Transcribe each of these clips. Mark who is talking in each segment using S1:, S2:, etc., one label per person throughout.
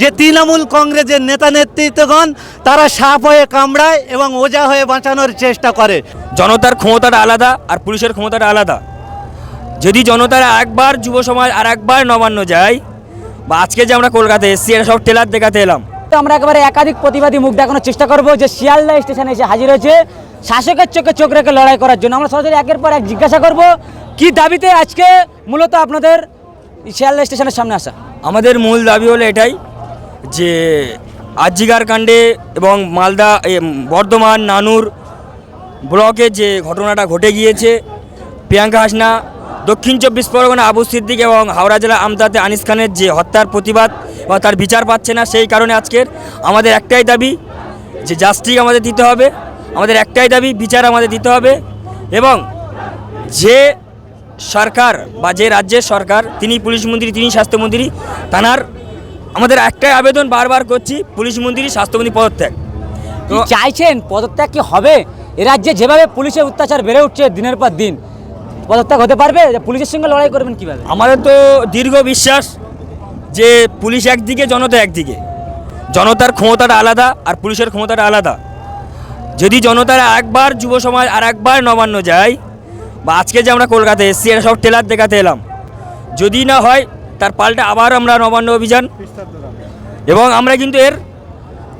S1: যে তৃণমূল কংগ্রেসের নেতা নেতৃত্বগণ তারা সাপ হয়ে কামড়ায় এবং ওজা হয়ে বাঁচানোর চেষ্টা করে।
S2: জনতার ক্ষমতাটা আলাদা আর পুলিশের ক্ষমতাটা আলাদা। যদি জনতার একবার যুব সমাজ আর একবার নবান্ন যায় বা আজকে যে আমরা কলকাতায় এসেছি এটা সব টেলার দেখাতে এলাম।
S3: তো আমরা একেবারে একাধিক প্রতিবাদী মুখ দেখানোর চেষ্টা করব যে শিয়ালদা স্টেশনে এসে হাজির হয়েছে। শাসকের চোখে চোখ রেখে লড়াই করার জন্য। আমরা সরাসরি একের পর এক জিজ্ঞাসা করব কি দাবিতে আজকে মূলত আপনাদের শিয়ালদা স্টেশনের সামনে আসা?
S2: আমাদের মূল দাবি হলো এটাই যে আজিগার কাণ্ডে এবং মালদা বর্ধমান, নানুর ব্লকে যে ঘটনাটা ঘটে গিয়েছে, প্রিয়াঙ্কা হাসনা, দক্ষিণ চব্বিশ পরগনা আবু সিদ্দিক এবং হাওড়া জেলা আমতাতে আনিস খানের যে হত্যার প্রতিবাদ বা তার বিচার পাচ্ছে না সেই কারণে আজকের আমাদের একটাই দাবি যে জাস্টিস আমাদের দিতে হবে, আমাদের একটাই দাবি বিচার আমাদের দিতে হবে এবং যে সরকার বা যে রাজ্যের সরকার, তিনি পুলিশ মন্ত্রী, তিনি স্বাস্থ্যমন্ত্রী তানার আমাদের একটাই আবেদন বারবার করছি পুলিশ মন্ত্রী স্বাস্থ্যমন্ত্রী পদত্যাগ।
S3: কি চাইছেন? পদত্যাগ কি হবে? এ রাজ্যে যেভাবে পুলিশের অত্যাচার বেড়ে উঠছে দিনের পর দিন পদত্যাগ হতে পারবে? পুলিশের সঙ্গে লড়াই করবেন কীভাবে?
S2: আমাদের তো দীর্ঘ বিশ্বাস যে পুলিশ একদিকে জনতা একদিকে। জনতার ক্ষমতাটা আলাদা আর পুলিশের ক্ষমতাটা আলাদা। যদি জনতার একবার যুব সমাজ আর একবার নবান্ন যায় বা আজকে যে আমরা কলকাতায় এসেছি এটা সব টেলার দেখাতে এলাম। যদি না হয় তার পাল্টা আবার আমরা নবান্ন অভিযান। এবং আমরা কিন্তু এর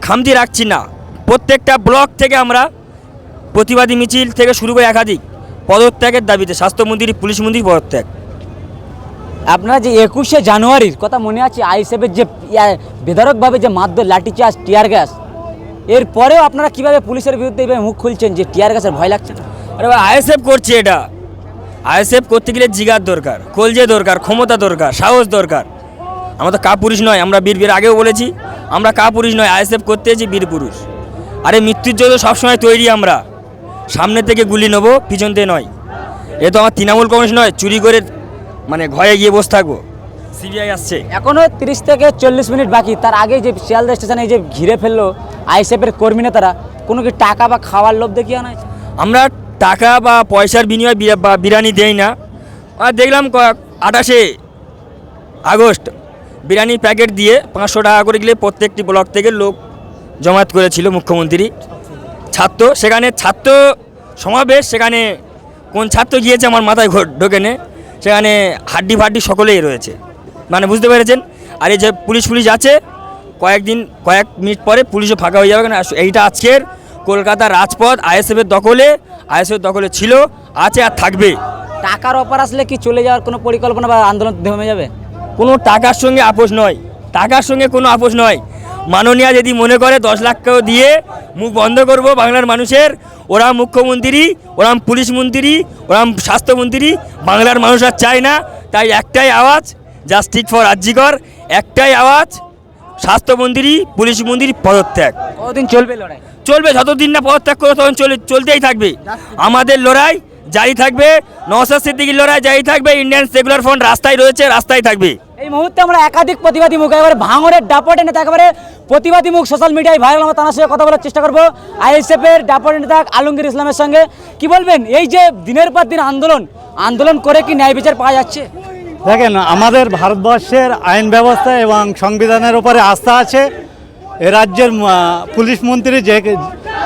S2: খামতি রাখছি না। প্রত্যেকটা ব্লক থেকে আমরা প্রতিবাদী মিছিল থেকে শুরু করে একাধিক পদত্যাগের দাবিতে স্বাস্থ্যমন্ত্রী পুলিশ মন্ত্রী পদত্যাগ।
S3: আপনারা যে একুশে জানুয়ারির কথা মনে আছে আইসেফের যে বেধড়কভাবে যে মারধর লাঠিচার্জ টিয়ার গ্যাস এরপরেও আপনারা কীভাবে পুলিশের বিরুদ্ধে এইভাবে মুখ খুলছেন যে টিয়ার গ্যাসের ভয় লাগছে না?
S2: আরে ভাই আইএসএফ করছে এটা। আইএসএফ করতে গেলে জিগার দরকার কলজে দরকার ক্ষমতা দরকার সাহস দরকার। আমরা তো কা পুরুষ নয় আমরা বীর বীর আগেও বলেছি আমরা কা পুরুষ নয় আইএসএফ করতে এসেছি বীর পুরুষ। আরে মৃত্যুর জন্য সবসময় তৈরি আমরা। সামনে থেকে গুলি নেব পিছন থেকে নয়। এ তো আমার তৃণমূল কংগ্রেস নয় চুরি করে মানে ঘরে গিয়ে বসে থাকব। সিবিআই আসছে।
S3: এখনও তিরিশ থেকে চল্লিশ মিনিট বাকি। তার আগে যে শিয়ালদা স্টেশনে যে ঘিরে ফেলল আইসেফের কর্মী নেতারা কোনো কি টাকা বা খাওয়ার লোভ দেখিয়ে আনা হয়েছে?
S2: আমরা টাকা বা পয়সার বিনিময়ে বা বিরিয়ানি দেয় না। আর দেখলাম আঠাশে আগস্ট বিরিয়ানি প্যাকেট দিয়ে পাঁচশো টাকা করে গেলে প্রত্যেকটি ব্লক থেকে লোক জমায়েত করেছিল মুখ্যমন্ত্রী। ছাত্র, সেখানে ছাত্র সমাবেশ, সেখানে কোন ছাত্র গিয়েছে আমার মাথায় ঢোকে নে। সেখানে হাড্ডি ফাড্ডি সকলেই রয়েছে। মানে বুঝতে পেরেছেন? আর এই যে পুলিশ পুলিশ আছে, কয়েকদিন, কয়েক মিনিট পরে পুলিশও ফাঁকা হয়ে যাবে। কেন এইটা আজকের কলকাতার রাজপথ আইএসএফের দখলে আইএসএফের দখলে ছিল আছে আর থাকবে।
S3: টাকার অফার আসলে কি চলে যাওয়ার কোনো পরিকল্পনা বা আন্দোলন থেমে যাবে?
S2: কোনো টাকার সঙ্গে আপোষ নয়। টাকার সঙ্গে কোনো আপোষ নয়। মাননীয়া যদি মনে করে দশ লাখ দিয়ে মুখ বন্ধ করব বাংলার মানুষের ওরা মুখ্যমন্ত্রী ওরাম পুলিশ মন্ত্রী ওরা স্বাস্থ্যমন্ত্রী বাংলার মানুষ আর চায় না। তাই একটাই আওয়াজ জাস্টিস ফর রাজ্যিকর একটাই আওয়াজ স্বাস্থ্যমন্ত্রী পুলিশ মন্ত্রী পদত্যাগ।
S3: কতদিন চলবে লড়াই?
S2: চলবে যতদিন না পদত্যাগ করে তখন চলে চলতেই থাকবে। আমাদের লড়াই জারি থাকবে নওসাদ সিদ্দিকির লড়াই জারি থাকবে ইন্ডিয়ান সেকুলার ফ্রন্ট রাস্তায় রয়েছে রাস্তায় থাকবে।
S3: এই মুহূর্তে আমরা একাধিক প্রতিবাদী মুখ একেবারে ভাঙড়ের ডাপটে নেতা একেবারে প্রতিবাদী মুখ সোশ্যাল মিডিয়ায় ভাইরাল আমরা তার সঙ্গে কথা বলার চেষ্টা করব। আইএসএফ এর ডাপটে নেতা আলমগীর ইসলামের সঙ্গে। কি বলবেন এই যে দিনের পর দিন আন্দোলন আন্দোলন করে কি ন্যায় বিচার পাওয়া যাচ্ছে?
S1: দেখেন আমাদের ভারতবর্ষের আইন ব্যবস্থা এবং সংবিধানের উপরে আস্থা আছে। রাজ্যের পুলিশ মন্ত্রী যে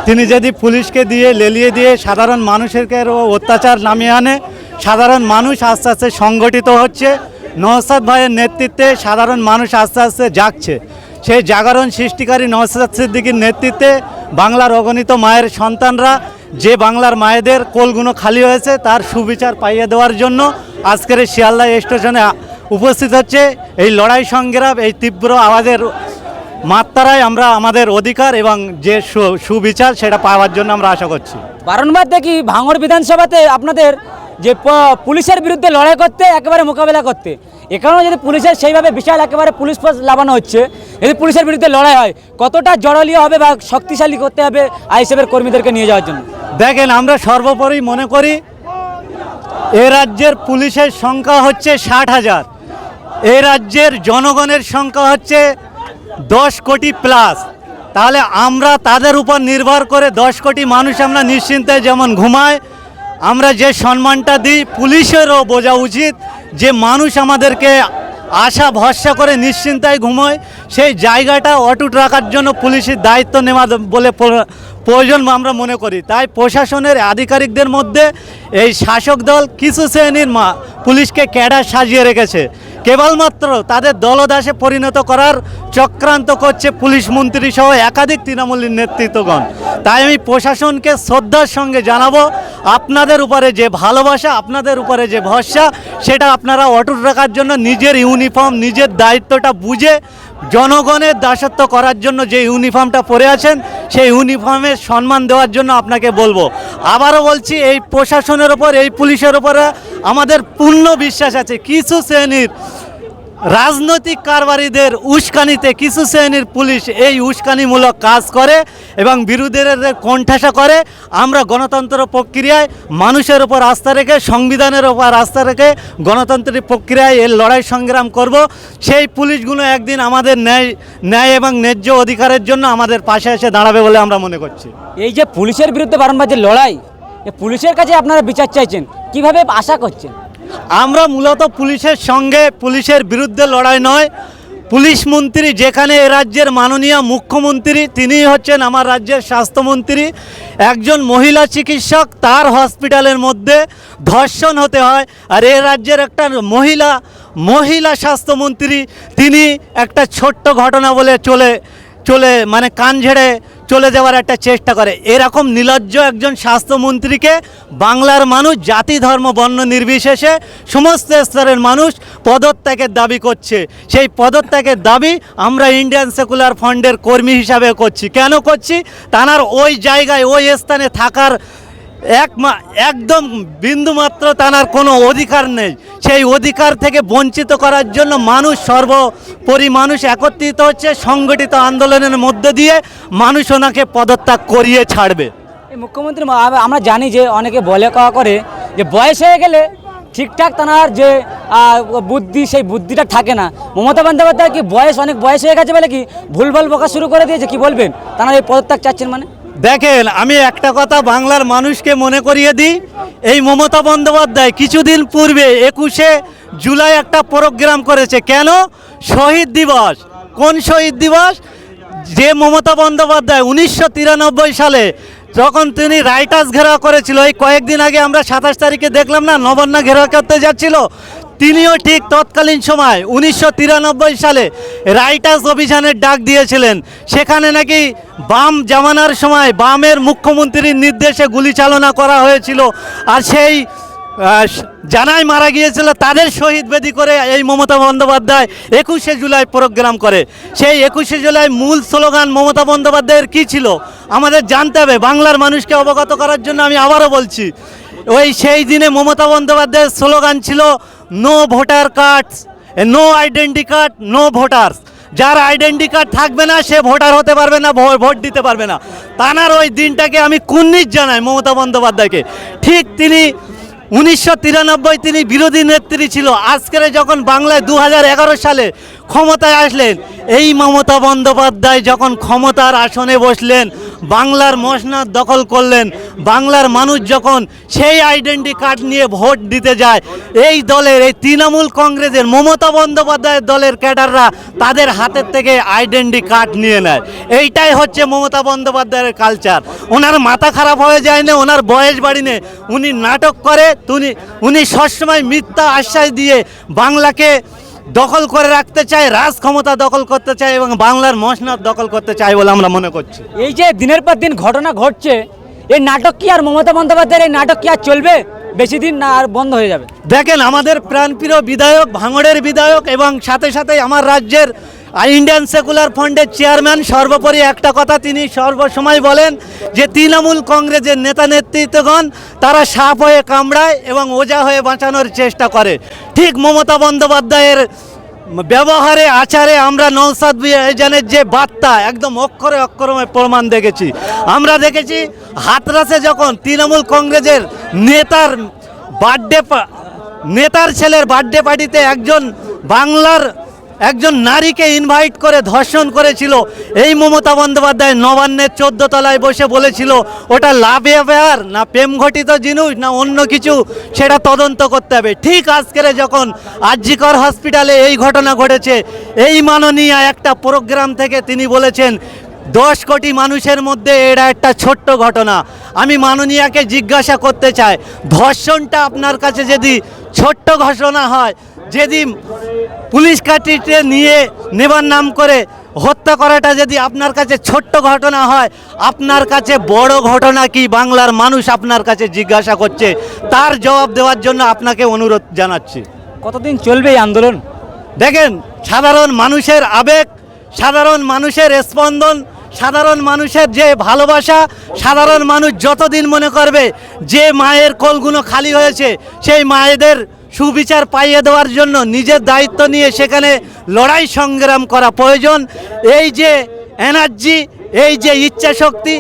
S1: তিনি যদি পুলিশকে দিয়ে লেলিয়ে দিয়ে সাধারণ মানুষেরকে আরও অত্যাচার নামিয়ে আনে, সাধারণ মানুষ আস্তে আস্তে সংগঠিত হচ্ছে নওসাদ ভাইয়ের নেতৃত্বে সাধারণ মানুষ আস্তে আস্তে জাগছে। সেই জাগরণ সৃষ্টিকারী নওসাদ সিদ্দিকীর নেতৃত্বে বাংলার অগণিত মায়ের সন্তানরা, যে বাংলার মায়েদের কোলগুলো খালি হয়েছে, তার সুবিচার পাইয়ে দেওয়ার জন্য আজকের শিয়ালদা স্টেশনে উপস্থিত হচ্ছে। এই লড়াই সংগ্রাম, এই তীব্র আওয়াজের মাত্রায় আমরা আমাদের অধিকার এবং যে সুবিচার সেটা পাওয়ার জন্য আমরা আশা করছি।
S3: বারংবার দেখি ভাঙড় বিধানসভাতে আপনাদের যে পুলিশের বিরুদ্ধে লড়াই করতে একেবারে মোকাবেলা করতে। এখানেও যদি পুলিশের সেইভাবে বিশাল একেবারে পুলিশ ফোর্স লাগানো হচ্ছে যদি পুলিশের বিরুদ্ধে লড়াই হয় কতটা জড়লীয় হবে বা শক্তিশালী করতে হবে আইসেফের কর্মীদেরকে নিয়ে যাওয়ার জন্য?
S1: দেখেন আমরা সর্বোপরি মনে করি এ রাজ্যের পুলিশের সংখ্যা হচ্ছে ষাট হাজার। এ রাজ্যের জনগণের সংখ্যা হচ্ছে দশ কোটি প্লাস তাহলে আমরা তাদের উপর নির্ভর করে দশ কোটি মানুষ আমরা নিশ্চিন্তে যেমন ঘুমায় আমরা যে সম্মানটা দিই, পুলিশেরও বোঝা উচিত যে মানুষ আমাদেরকে আশা, ভরসা করে নিশ্চিন্তায় ঘুমোয়, সেই জায়গাটা অটুট রাখার জন্য পুলিশের দায়িত্ব নেওয়া বলে প্র- প্রয়োজন আমরা মনে করি। তাই প্রশাসনের আধিকারিকদের মধ্যে এই শাসক দল কিছু শ্রেণির মা, পুলিশকে ক্যাডার সাজিয়ে রেখেছে। কেবলমাত্র তাদের দলদাসে পরিণত করার চক্রান্ত করছে পুলিশ মন্ত্রী সহ একাধিক তৃণমূলের নেতৃত্বগণ। তাই আমি প্রশাসনকে শ্রদ্ধার সঙ্গে জানাব, আপনাদের উপরে যে ভালোবাসা, আপনাদের উপরে যে ভরসা, সেটা আপনারা অটুট রাখার জন্য নিজের ইউনিফর্ম, নিজের দায়িত্বটা বুঝে জনগণের দাসত্ব করার জন্য যে ইউনিফর্মটা পরে আছেন, সেই ইউনিফর্মের সম্মান দেওয়ার জন্য আপনাকে বলব। আবারও বলছি, এই প্রশাসনের ওপর, এই পুলিশের ওপরে আমাদের পূর্ণ বিশ্বাস আছে। কিছু শ্রেণির রাজনৈতিক কারবারিদের উস্কানিতে কিছু শ্রেণির পুলিশ এই উস্কানিমূলক কাজ করে এবং বিরোধীদের কণ্ঠাসা করে। আমরা গণতন্ত্র প্রক্রিয়ায় মানুষের ওপর আস্থা রেখে, সংবিধানের ওপর আস্থা রেখে গণতান্ত্রিক প্রক্রিয়ায় এর লড়াই সংগ্রাম করব। সেই পুলিশগুলো একদিন আমাদের ন্যায় ন্যায় এবং ন্যায্য অধিকারের জন্য আমাদের পাশে এসে দাঁড়াবে বলে আমরা মনে করছি।
S3: এই যে পুলিশের বিরুদ্ধে বারংবার যে লড়াই পুলিশের কাছে আপনারা বিচার চাইছেন, কীভাবে আশা করছেন?
S1: আমরা মূলত পুলিশের সঙ্গে পুলিশের বিরুদ্ধে লড়াই নয়। পুলিশ মন্ত্রী যেখানে এ রাজ্যের মাননীয় মুখ্যমন্ত্রী তিনি হচ্ছেন আমার রাজ্যের স্বাস্থ্যমন্ত্রী। একজন মহিলা চিকিৎসক, তার হসপিটালের মধ্যে ধর্ষণ হতে হয়। আর এ রাজ্যের একটা মহিলা মহিলা স্বাস্থ্যমন্ত্রী, তিনি একটা ছোট্ট ঘটনা বলে চলে চলে মানে কান ঝেড়ে চলে যাওয়ার একটা চেষ্টা করে। এরকম নীলজ্জ একজন স্বাস্থ্যমন্ত্রীকে বাংলার মানুষ, জাতি, ধর্ম, বর্ণ নির্বিশেষে সমস্ত স্তরের মানুষ পদত্যাগের দাবি করছে। সেই পদত্যাগের দাবি আমরা ইন্ডিয়ান সেকুলার ফান্ডের কর্মী হিসাবে করছি। কেন করছি? তানার ওই জায়গায়, ওই স্থানে থাকার এক একদম বিন্দুমাত্র তানার কোনো অধিকার নেই। সেই অধিকার থেকে বঞ্চিত করার জন্য মানুষ সর্বোপরি মানুষ একত্রিত হচ্ছে, সংগঠিত আন্দোলনের মধ্যে দিয়ে মানুষ ওনাকে পদত্যাগ করিয়ে ছাড়বে।
S3: মুখ্যমন্ত্রী আমরা জানি যে অনেকে বলে কওয়া করে যে বয়স হয়ে গেলে ঠিকঠাক তার যে বুদ্ধি, সেই বুদ্ধিটা থাকে না। মমতা বন্দ্যোপাধ্যায় কি বয়স, অনেক বয়স হয়ে গেছে বলে কি ভুলভাল বকা শুরু করে দিয়েছে? কি বলবেন? তারা এই পদত্যাগ চাচ্ছেন মানে?
S1: দেখেন, আমি একটা কথা বাংলার মানুষকে মনে করিয়ে দিই, এই মমতা বন্দ্যোপাধ্যায় কিছুদিন পূর্বে একুশে জুলাই একটা প্রোগ্রাম করেছে। কেন? শহীদ দিবস। কোন শহীদ দিবস? যে মমতা বন্দ্যোপাধ্যায় উনিশশো তিরানব্বই সালে যখন তিনি রাইটার্স ঘেরাও করেছিল, এই কয়েকদিন আগে আমরা সাতাশ তারিখে দেখলাম না, নবান্ন ঘেরাও করতে যাচ্ছিল। তিনিও ঠিক তৎকালীন সময় উনিশশো তিরানব্বই সালে রাইটার্স অভিযানের ডাক দিয়েছিলেন। সেখানে নাকি বাম জামানার সময় বামের মুখ্যমন্ত্রীর নির্দেশে গুলি চালনা করা হয়েছিল আর সেই জানাই মারা গিয়েছিল, তাদের শহীদ বেদি করে এই মমতা বন্দ্যোপাধ্যায় একুশে জুলাই প্রোগ্রাম করে। সেই একুশে জুলাই মূল স্লোগান মমতা বন্দ্যোপাধ্যায়ের কী ছিল? আমাদের জানতে হবে, বাংলার মানুষকে অবগত করার জন্য আমি আবারও বলছি ওই সেই দিনে মমতা বন্দ্যোপাধ্যায়ের স্লোগান ছিল no voter card no identity card no voters যার আইডেন্টি কার্ড থাকবে না, সে ভোটার হতে পারবে না ভোট দিতে পারবে না। তানার ওই দিনটাকে আমি কুন্নিশ জানাই মমতা বন্দ্যোপাধ্যায়কে। ঠিক তিনি উনিশশো তিরানব্বই তিনি বিরোধী নেত্রী ছিল। আজকের যখন বাংলায় দু হাজার এগারো সালে ক্ষমতায় আসলেন। এই মমতা বন্দ্যোপাধ্যায় যখন ক্ষমতার আসনে বসলেন, বাংলার মসনাদ দখল করলেন, বাংলার মানুষ যখন সেই আইডেন্টি কার্ড নিয়ে ভোট দিতে যায়, এই দলের, এই তৃণমূল কংগ্রেসের, মমতা বন্দ্যোপাধ্যায়ের দলের ক্যাডাররা তাদের হাতের থেকে আইডেন্টি কার্ড নিয়ে নেয়। এইটাই হচ্ছে মমতা বন্দ্যোপাধ্যায়ের কালচার ওনার মাথা খারাপ হয়ে যায় না ওনার বয়স বাড়ি নেই উনি নাটক করে, উনি উনি সবসময় মিথ্যা আশ্বাস দিয়ে বাংলাকে দখল করে রাখতে চায় রাজ ক্ষমতা দখল করতে চায় এবং বাংলার মসনাদ দখল করতে চায় বলে আমরা মনে করছি।
S3: এই যে দিনের পর দিন ঘটনা ঘটছে এই নাটক কি আর মমতা বন্দ্যোপাধ্যায়ের এই নাটক কি আর চলবে? বেশি দিন না আর বন্ধ হয়ে যাবে?
S1: দেখেন আমাদের প্রাণপ্রিয় বিধায়ক ভাঙড়ের বিধায়ক এবং সাথে সাথে আমার রাজ্যের ইন্ডিয়ান সেকুলার ফান্ডের চেয়ারম্যান সর্বোপরি একটা কথা তিনি সর্বসময় বলেন যে তৃণমূল কংগ্রেসের নেতা নেতৃত্বগণ, তারা সাপ হয়ে কামড়ায় এবং ওজা হয়ে বাঁচানোর চেষ্টা করে। ঠিক মমতা বন্দ্যোপাধ্যায়ের ব্যবহারে, আচারে আমরা নৌসাদ এজানের যে বার্তা, একদম অক্ষরে অক্ষরমে প্রমাণ দেখেছি। আমরা দেখেছি, হাতরাসে যখন তৃণমূল কংগ্রেসের নেতার বার্থডে নেতার ছেলের বার্থডে পার্টিতে একজন বাংলার একজন নারীকে ইনভাইট করে ধর্ষণ করেছিল। এই মমতা বন্দ্যোপাধ্যায় নবান্নের চোদ্দ তলায় বসে বলেছিল, ওটা লাভ অ্যাফেয়ার না প্রেম ঘটিত জিনিস, না অন্য কিছু, সেটা তদন্ত করতে হবে। ঠিক আজকের যখন আরজিকর হসপিটালে এই ঘটনা ঘটেছে, এই মাননীয় একটা প্রোগ্রাম থেকে তিনি বলেছেন, দশ কোটি মানুষের মধ্যে এটা একটা ছোট্ট ঘটনা। আমি মাননীয়াকে জিজ্ঞাসা করতে চাই, ধর্ষণটা আপনার কাছে যদি ছোট্ট ঘটনা হয় যদি পুলিশ কাটিতে নিয়ে নেবার নাম করে হত্যা করাটা যদি আপনার কাছে ছোট্ট ঘটনা হয় আপনার কাছে বড় ঘটনা কি বাংলার মানুষ আপনার কাছে জিজ্ঞাসা করছে তার জবাব দেওয়ার জন্য আপনাকে অনুরোধ জানাচ্ছি।
S3: কতদিন চলবে এই আন্দোলন?
S1: দেখেন সাধারণ মানুষের আবেগ সাধারণ মানুষের স্পন্দন সাধারণ মানুষের যে ভালোবাসা সাধারণ মানুষ যতদিন মনে করবে যে মায়ের কোলগুলো খালি হয়েছে সেই মায়েদের সুবিচার পাইয়ে দেওয়ার জন্য নিজের দায়িত্ব নিয়ে সেখানে লড়াই সংগ্রাম করা প্রয়োজন। এই যে এনার্জি এই যে ইচ্ছা শক্তি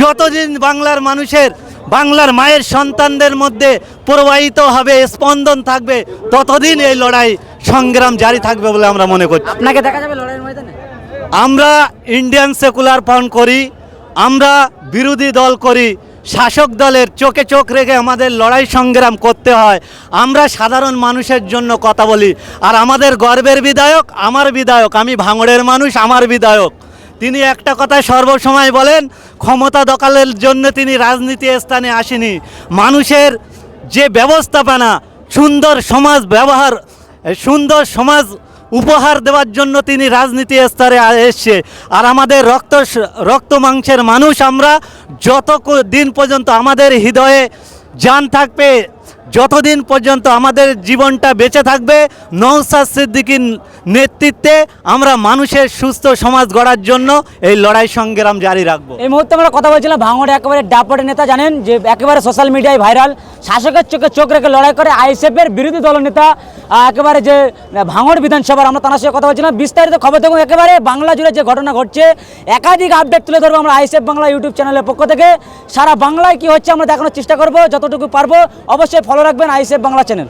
S1: যতদিন বাংলার মানুষের বাংলার মায়ের সন্তানদের মধ্যে প্রবাহিত হবে স্পন্দন থাকবে ততদিন এই লড়াই সংগ্রাম জারি থাকবে বলে আমরা মনে করছি।
S3: আপনাকে দেখা যাবে লড়াইয়ের ময়দানে?
S1: আমরা ইন্ডিয়ান সেকুলার ফ্রন্ট করি আমরা বিরোধী দল করি শাসক দলের চোখে চোখ রেখে আমাদের লড়াই সংগ্রাম করতে হয়। আমরা সাধারণ মানুষের জন্য কথা বলি। আর আমাদের গর্বের বিধায়ক আমার বিধায়ক, আমি ভাঙড়ের মানুষ, আমার বিধায়ক। তিনি একটা কথা সর্বসময় বলেন, ক্ষমতা দখলের জন্য তিনি রাজনীতি স্থানে আসেনি। মানুষের যে ব্যবস্থাপনা, সুন্দর সমাজ ব্যবহার, সুন্দর সমাজ উপহার দেওয়ার জন্য তিনি রাজনীতি স্তরে এসছে। আর আমাদের রক্ত রক্ত মাংসের মানুষ আমরা যত দিন পর্যন্ত আমাদের হৃদয়ে যান থাকবে যতদিন পর্যন্ত আমাদের জীবনটা বেঁচে থাকবে নৌসাদ সিদ্দিকির নেতৃত্বে আমরা মানুষের সুস্থ সমাজ গড়ার জন্য এই লড়াই সংগ্রাম জারি রাখব।
S3: এই মুহূর্তে আমরা কথা বলছিলাম ভাঙড়ে একেবারে ডাপটের নেতা জানেন যে একেবারে সোশ্যাল মিডিয়ায় ভাইরাল শাসকের চোখে চোখ রেখে লড়াই করে আইএসএফের বিরোধী দলনেতা আহ, একেবারে যে ভাঙড় বিধানসভার আমরা তার সঙ্গে কথা বলছিলাম। বিস্তারিত খবর দেখুন একেবারে বাংলা জুড়ে যে ঘটনা ঘটছে একাধিক আপডেট তুলে ধরবো আমরা আইএসএফ বাংলা ইউটিউব চ্যানেলের পক্ষ থেকে। সারা বাংলায় কি হচ্ছে আমরা দেখানোর চেষ্টা করব যতটুকু পারব অবশ্যই ফলো রাখবেন আইসেফ বাংলা চ্যানেল।